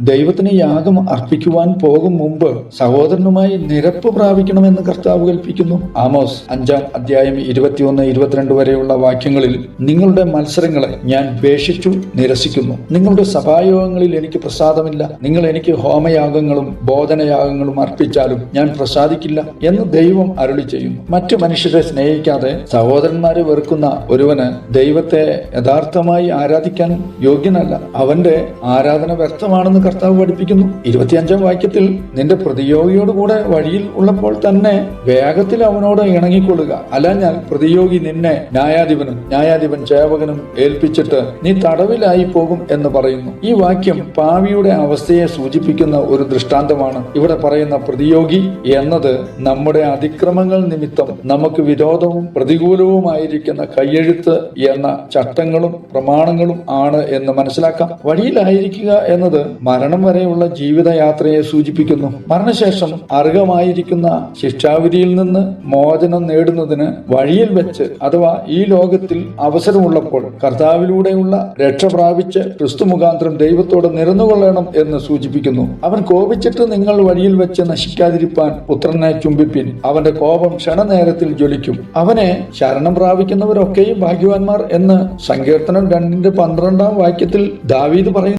ദൈവത്തിന് യാഗം അർപ്പിക്കുവാൻ പോകും മുമ്പ് സഹോദരനുമായി നിരപ്പ് പ്രാപിക്കണമെന്ന് കർത്താവ് കൽപ്പിക്കുന്നു. ആമോസ് അഞ്ചാം അധ്യായം ഇരുപത്തിയൊന്ന് ഇരുപത്തിരണ്ട് വരെയുള്ള വാക്യങ്ങളിൽ നിങ്ങളുടെ മത്സരങ്ങളെ ഞാൻ ഉപേക്ഷിച്ചു നിരസിക്കുന്നു. നിങ്ങളുടെ സഭായോഗങ്ങളിൽ എനിക്ക് പ്രസാദമില്ല. നിങ്ങൾ എനിക്ക് ഹോമയാഗങ്ങളും ബോധനയാഗങ്ങളും അർപ്പിച്ചാലും ഞാൻ പ്രസാദിക്കില്ല എന്ന് ദൈവം അരുളി ചെയ്യുന്നു. മറ്റു മനുഷ്യരെ സ്നേഹിക്കാതെ സഹോദരന്മാരെ വെറുക്കുന്ന ഒരുവന് ദൈവത്തെ യഥാർത്ഥമായി ആരാധിക്കാൻ യോഗ്യനല്ല. അവന്റെ ആരാധന വ്യർത്ഥമാണെന്ന് കർത്താവ് പഠിപ്പിക്കുന്നു. ഇരുപത്തിയഞ്ചാം വാക്യത്തിൽ നിന്റെ പ്രതിയോഗിയോട് കൂടെ വഴിയിൽ ഉള്ളപ്പോൾ തന്നെ വേഗത്തിൽ അവനോട് ഇണങ്ങിക്കൊള്ളുക. അല്ലാഞ്ഞാൽ പ്രതിയോഗി നിന്നെ ന്യായാധിപനും ന്യായാധിപൻ സേവകനും ഏൽപ്പിച്ചിട്ട് നീ തടവിലായി പോകും എന്ന് പറയുന്നു. ഈ വാക്യം പാവിയുടെ അവസ്ഥയെ സൂചിപ്പിക്കുന്ന ഒരു ദൃഷ്ടാന്തമാണ്. ഇവിടെ പറയുന്ന പ്രതിയോഗി എന്നത് നമ്മുടെ അതിക്രമങ്ങൾ നിമിത്തം നമുക്ക് വിരോധവും പ്രതികൂലവുമായിരിക്കുന്ന കയ്യെഴുത്ത് എന്ന ചട്ടങ്ങളും പ്രമാണങ്ങളും ആണ് എന്ന് മനസ്സിലാക്കാം. വഴിയിലായിരിക്കുക എന്നത് മരണം വരെയുള്ള ജീവിതയാത്രയെ സൂചിപ്പിക്കുന്നു. മരണശേഷം അർഹമായിരിക്കുന്ന ശിക്ഷാവിധിയിൽ നിന്ന് മോചനം നേടുന്നതിന് വഴിയിൽ വെച്ച് അഥവാ ഈ ലോകത്തിൽ അവസരമുള്ളപ്പോൾ കർത്താവിലൂടെയുള്ള രക്ഷ പ്രാപിച്ച് ക്രിസ്തു മുഖാന്തരം ദൈവത്തോട് നിരന്നുകൊള്ളണം എന്ന് സൂചിപ്പിക്കുന്നു. അവൻ കോപിച്ചിട്ട് നിങ്ങൾ വഴിയിൽ വെച്ച് നശിക്കാതിരിപ്പാൻ പുത്രനെ ചുംബിപ്പിൻ. അവന്റെ കോപം ക്ഷണനേരത്തിൽ ജ്വലിക്കും. അവനെ ശരണം പ്രാപിക്കുന്നവരൊക്കെയും ഭാഗ്യവാന്മാർ എന്ന് സങ്കീർത്തനം രണ്ടിന്റെ പന്ത്രണ്ടാം വാക്യത്തിൽ ദാവീദ് പറയുന്നു.